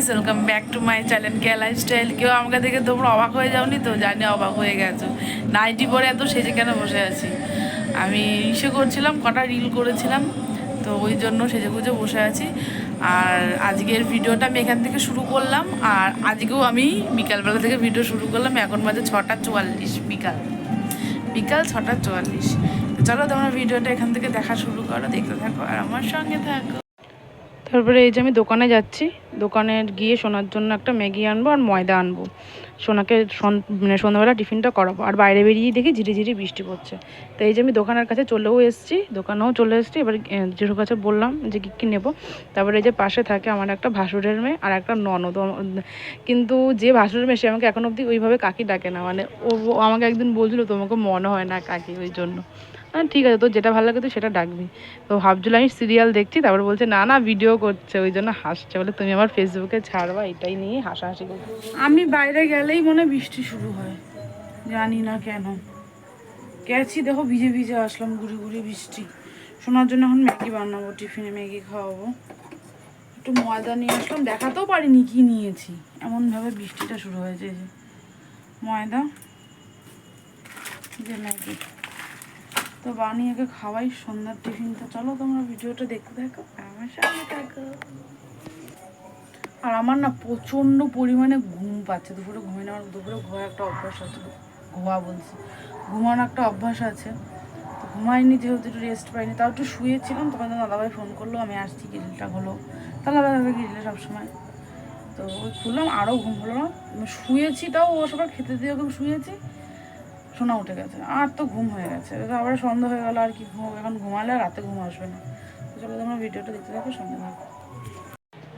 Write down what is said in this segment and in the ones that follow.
Guys welcome back to my channel K lifestyle কেউ আমাকে দেখে তোমরা অবাক হয়ে যাওনি তো? জানি অবাক হয়ে গেছো। নাইটি পরে এত সেজে কেন বসে আছি? আমি ইসে করছিলাম, কটা রিল করেছিলাম, তো ওই জন্য সেজে গুজে বসে আছি। আর আজকের ভিডিওটা আমি এখান থেকে শুরু করলাম। আর আজকেও আমি বিকালবেলা থেকে ভিডিও শুরু করলাম। এখন বাজে ছটা চুয়াল্লিশ বিকাল। বিকাল ছটা চুয়াল্লিশ। চলো তোমরা ভিডিওটা এখান থেকে দেখা শুরু করো, দেখতে থাকো আর আমার সঙ্গে থাকো। তারপরে এই যে আমি দোকানে যাচ্ছি, দোকানে গিয়ে সোনার জন্য একটা ম্যাগি আনব আর ময়দা আনব। সোনাকে সন- মানে সন্ধ্যাবেলা টিফিনটা করাবো। আর বাইরে বেরিয়ে দেখি ঝিরি ঝিরি বৃষ্টি পড়ছে। তো এই যে আমি দোকানের কাছে চলেও এসেছি, দোকানেও চলে এসেছি। এবার জিরোর কাছে বললাম যে কী কী নেব? তারপরে এই যে পাশে থাকে আমার একটা ভাসুরের মেয়ে আর একটা ননদ। কিন্তু যে ভাসুরের মেয়ে সে আমাকে এখন অবধি ওইভাবে কাকি ডাকে না। মানে ও আমাকে একদিন বলছিল তোমাকে মনে হয় না কাকি ওই জন্য। ঠিক আছে, তোর যেটা ভালো লাগে তুই সেটা ডাকবি। তো ভাবছিল আমি সিরিয়াল দেখছি, তারপর বলছে, না না ভিডিও করছে। ওই জন্য হাসছে। বলে, তুমি আমার ফেসবুকে ছাড়বা, এটাই নিয়ে হাসাহাসি করছি আমি বাইরে গেলেই মনে হয় বৃষ্টি শুরু হয়। জানি না কেন। গেছি, দেখো, ভিজে ভিজে আসলাম ঘুরে ঘুরে বৃষ্টি। শোনার জন্য এখন ম্যাগি বানাবো, টিফিনে ম্যাগি খাওয়াবো। একটু ময়দা নিয়ে আসলাম, দেখাতেও পারিনি কি নিয়েছি। এমনভাবে বৃষ্টিটা শুরু হয়েছে যে। ময়দা যে ম্যাগি। তো বানিয়েকে খাওয়াই সন্ধ্যার টিফিনটা চলো তোমরা ভিডিওটা দেখতে থাকো আমার সঙ্গে থাকো। আর আমার না প্রচণ্ড পরিমাণে ঘুম পাচ্ছে। দুপুরে ঘুমিয়ে নেওয়ার দুপুরে ঘুমার একটা অভ্যাস আছে, ঘুমা বলছি। ঘুমানোর একটা অভ্যাস আছে। তো ঘুমাইনি যেহেতু, একটু রেস্ট পাইনি। তাও একটু শুয়েছিলাম, তখন তো দাদাভাই ফোন করল, আমি আসছি গ্রিলটা হলো। তাহলে দাদাভাই গ্রিলে সবসময়। তো ওই খুললাম আরও ঘুম হলো না। শুয়েছি, তাও ও সবার খেতে দিয়ে ওকে শুয়েছি। শোনা উঠে গেছে। আর তো ঘুম হয়ে গেছে। আবার সন্ধ্যা হয়ে গেল, আর কি ঘুমাবো এখন ঘুমালে রাতে ঘুম আসবে না। চলো তোমরা ভিডিওটা দেখতে থাকো, সঙ্গে থাকো।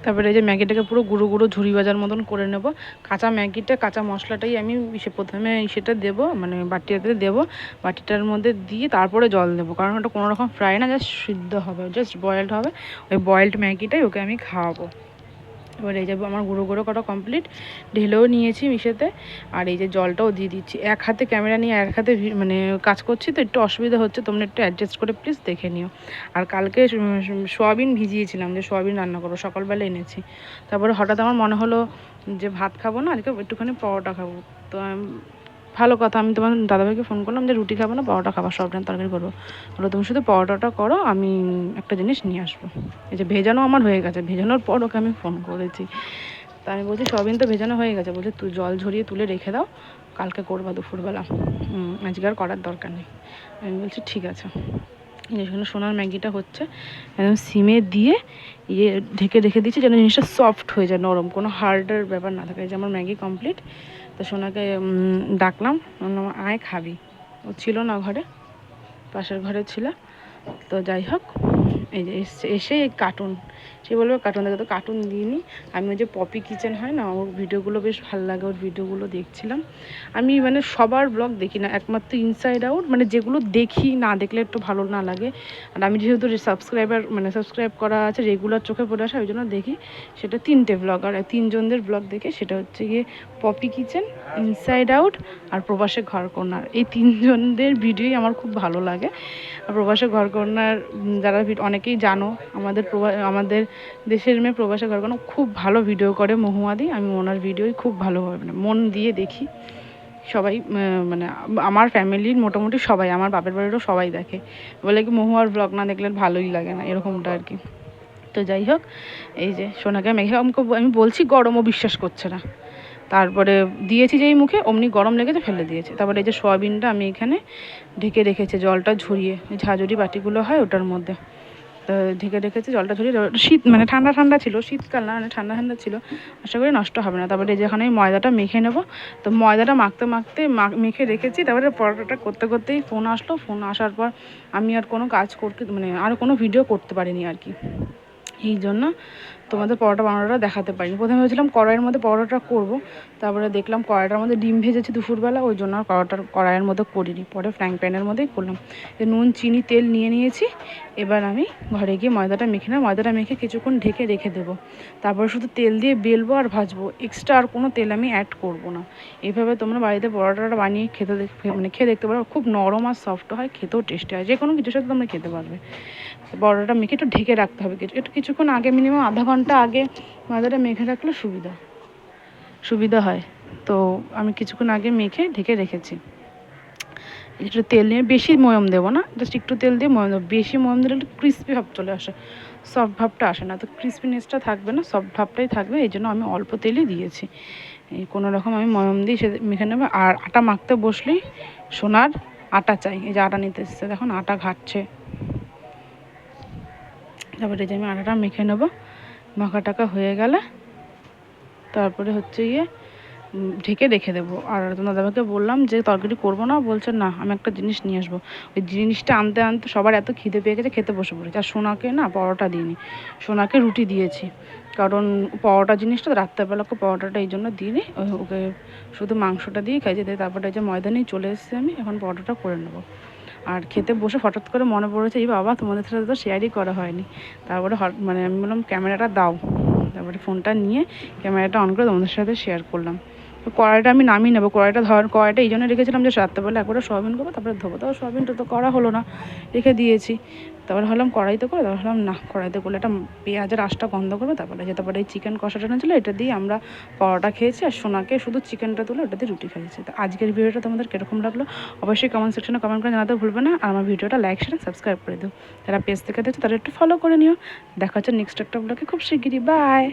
তারপরে এই যে ম্যাগিটাকে পুরো গুঁড়ো গুঁড়ো ঝুড়ি বাজার মতন করে নেব। কাঁচা ম্যাগিটা, কাঁচা মশলাটাই আমি সে প্রথমে সেটা দেবো মানে বাটিটাতে দেবো। বাটিটার মধ্যে দিয়ে তারপরে জল দেবো। কারণ ওটা কোনো রকম ফ্রাই না জাস্ট সিদ্ধ হবে জাস্ট বয়েলড হবে। ওই বয়েলড ম্যাগিটাই ওকে আমি খাওয়াবো। এবার এই যে আমার গুঁড়ো গুঁড়ো কটা কমপ্লিট ঢেলেও নিয়েছি মিশেতে, আর এই যে জলটাও দিয়ে দিচ্ছি। এক হাতে ক্যামেরা নিয়ে এক হাতে মানে কাজ করছি, তো একটু অসুবিধা হচ্ছে, তোমরা একটু অ্যাডজাস্ট করে প্লিজ দেখে নিও। আর কালকে সোয়াবিন ভিজিয়েছিলাম, যে সোয়াবিন রান্না করো সকালবেলা এনেছি। তারপরে হঠাৎ আমার মনে হলো যে ভাত খাব না, আজকে একটুখানি পরোটা খাব। তো ভালো কথা, আমি তোমার দাদাভাইকে ফোন করলাম যে রুটি খাব না, পরোটা খাব, সব সবটাই তরকারি করব। বলো তুমি শুধু পরোটাটা করো, আমি একটা জিনিস নিয়ে আসব। এই যে ভেজানো আমার হয়ে গেছে, ভেজানোর পর ওকে আমি ফোন করেছি। তা আমি বলছি, সবিন তো ভেজানো হয়ে গেছে। বলছি, তুই জল ঝরিয়ে তুলে রেখে দাও, কালকে করবা দুপুরবেলা। আজকে আর করার দরকার নেই। আমি বলছি, ঠিক আছে। যেখানে সোনার ম্যাগিটা হচ্ছে, একদম সিমে দিয়ে ইয়ে ঢেকে রেখে দিচ্ছি যেন জিনিসটা সফট হয়ে যায়, নরম। কোনো হার্ডের ব্যাপার না থাকে। যে আমার ম্যাগি কমপ্লিট তো সোনাকে ডাকলাম। আয় খাবি। ও ছিল না ঘরে, পাশের ঘরে ছিল। তো যাই হোক, এই যে এসে এই কার্টুন সে বলবে কার্টুন দেখে। তো কার্টুন দিইনি। আমি ওই যে পপি কিচেন হয় না, ওর ভিডিওগুলো বেশ ভালো লাগে, ওর ভিডিওগুলো দেখছিলাম। আমি মানে সবার ব্লগ দেখি না, একমাত্র ইনসাইড আউট মানে যেগুলো দেখি, না দেখলে একটু ভালো না লাগে। আর আমি যেহেতু সাবস্ক্রাইবার মানে সাবস্ক্রাইব করা আছে রেগুলার চোখে পড়ে আসে, ওই জন্য দেখি। সেটা তিনটে ব্লগ আর তিনজনদের ব্লগ দেখে সেটা হচ্ছে গিয়ে পপি কিচেন ইনসাইড আউট আর প্রবাসে ঘর কন্যার। এই তিনজনদের ভিডিওই আমার খুব ভালো লাগে। আর প্রবাসে ঘর কন্যার যারা অনেকেই জানো, আমাদের প্রবা, আমাদের দেশের মেয়ে প্রবাসে ঘর কন্যা খুব ভালো ভিডিও করে মহুয়াদি। আমি ওনার ভিডিওই খুব ভালোভাবে মানে মন দিয়ে দেখি। সবাই মানে আমার ফ্যামিলির মোটামুটি সবাই, আমার বাপের বাড়িরও সবাই দেখে। বলে কি, মহুয়ার ব্লগ না দেখলে ভালোই লাগে না, এরকমটা আর কি। তো যাই হোক, এই যে সোনাকে মেঘে আমাকে আমি বলছি গরমও বিশ্বাস করছে না। তারপরে দিয়েছি যেই মুখে, অমনি গরম লেগেছে, ফেলে দিয়েছে। তারপরে এই যে সোয়াবিনটা আমি এখানে ঢেকে রেখেছি, জলটা ঝরিয়ে, ঝাঁঝরি বাটিগুলো হয় ওটার মধ্যে। ঢেকে রেখেছি, জলটা ঝরিয়ে শীত মানে ঠান্ডা ঠান্ডা ছিল, শীতকাল না মানে ঠান্ডা ঠান্ডা ছিল। আশা করি নষ্ট হবে না। তারপরে যেখানে ময়দাটা মেখে নেব। তো ময়দাটা মাখতে মাখতে মেখে রেখেছি। তারপরে পরোটাটা করতে করতেই ফোন আসলো। ফোন আসার পর আমি আর কোনো কাজ করতে মানে আর কোনো ভিডিও করতে পারিনি আর কি। এই জন্য তোমাদের পরোটা বানানোটা দেখাতে পারিনি। প্রথমে ভেবেছিলাম কড়াইয়ের মধ্যে পরোটা করব, তারপরে দেখলাম কড়াইটার মধ্যে ডিম ভেজেছি দুপুরবেলা, ওই জন্য আর পরোটার কড়াইয়ের মধ্যে করিনি। পরে ফ্রাইং প্যানের মধ্যেই করলাম। যে নুন, চিনি, তেল নিয়ে নিয়েছি, এবার আমি ঘরে গিয়ে ময়দাটা মেখে নেব। ময়দাটা মেখে কিছুক্ষণ ঢেকে রেখে দেবো। তারপরে শুধু তেল দিয়ে বেলবো আর ভাজবো। এক্সট্রা আর কোনো তেল আমি অ্যাড করব না। এইভাবে তোমরা বাড়িতে পরোটাটা বানিয়ে খেতে মানে খেয়ে দেখতে পারো, খুব নরম আর সফট হয়, খেতেও টেস্টি হয়। যে কোনো কিছুর সাথে তোমরা খেতে পারবে। পরোটাটা মেখে একটু ঢেকে রাখতে হবে। কিছু একটু কিছুক্ষণ আগে মিনিমাম আধা ঘণ্টা আগে ময়দাটা মেখে রাখলে সুবিধা। সুবিধা হয়। তো আমি কিছুক্ষণ আগে মেখে ঢেকে রেখেছি। একটু তেল নিয়ে বেশি ময়ম দেবো না জাস্ট একটু তেল দিয়ে ময়ম দেবো। বেশি ময়ম দিলে একটু ক্রিস্পি ভাব চলে আসে। সফট ভাবটা আসে না, তো ক্রিস্পিনেসটা থাকবে না সফট ভাবটাই থাকবে, এই জন্য আমি অল্প তেলই দিয়েছি। এই কোনো রকম আমি ময়ম দিয়ে সে মেখে নেব। আর আটা মাখতে বসলেই সোনার আটা চাই, এই যে আটা নিতে এসেছে, দেখুন আটা ঘাটছে। তারপরে এই যে আমি আটাটা মেখে নেব। মাখা টাকা হয়ে গেলে তারপরে হচ্ছে গিয়ে ঢেকে রেখে দেবো। আর তোমার বললাম যে, তরকারি করব না? বলছে, না, আমি একটা জিনিস নিয়ে আসব। ওই জিনিসটা আনতে আনতে সবার এত খিদে পেয়ে গেছে, খেতে বসে পড়েছে। আর সোনাকে না পরোটা দিইনি। সোনাকে রুটি দিয়েছি। কারণ পরোটা জিনিসটা রাত্রেবেলা ওকে পরোটাটা এই জন্য দিইনি। ওকে শুধু মাংসটা দিয়ে খাইয়ে দিয়ে তারপরে যে ময়দা নিয়ে চলে এসেছি আমি। এখন পরোটাটা করে নেব। আর খেতে বসে হঠাৎ করে মনে পড়েছে, এই বাবা, তোমাদের সাথে তো শেয়ারই করা হয়নি। তারপরে মানে আমি বললাম, ক্যামেরাটা দাও। তারপরে ফোনটা নিয়ে ক্যামেরাটা অন করে তোমাদের সাথে শেয়ার করলাম। তো কড়াইটা আমি নামিয়ে নেব। কড়াইটা ধর, কড়াইটা এই জন্য রেখেছিলাম যে রাত্রেবেলা একবারে সোয়াবিন করব, তারপরে ধোবো। তো সোয়াবিনটা তো করা হলো না, রেখে দিয়েছি। তারপরে হলাম কড়াইতে করে, তারপর হলাম না, কড়াইতে করলে একটা পেঁয়াজের আঁশটা গন্ধ করবে। তারপরে যে তারপরে এই চিকেন কষাটা ছিল, এটা দিয়ে আমরা পরোটা খেয়েছি আর সোনাকে শুধু চিকেনটা তুলে ওটা দিয়ে রুটি খাইয়েছি। তো আজকের ভিডিওটা তোমাদের কীরকম লাগল অবশ্যই কমেন্ট সেকশনে কমেন্ট করে জানাতে ভুলবে না আর আমার ভিডিওটা লাইক শেয়ার সাবস্ক্রাইব করে দিও। যারা পেজ থেকে দেখছ তারা একটু ফলো করে নিও। দেখা হচ্ছে নেক্সট একটা ব্লগে খুব শিগগিরই বাই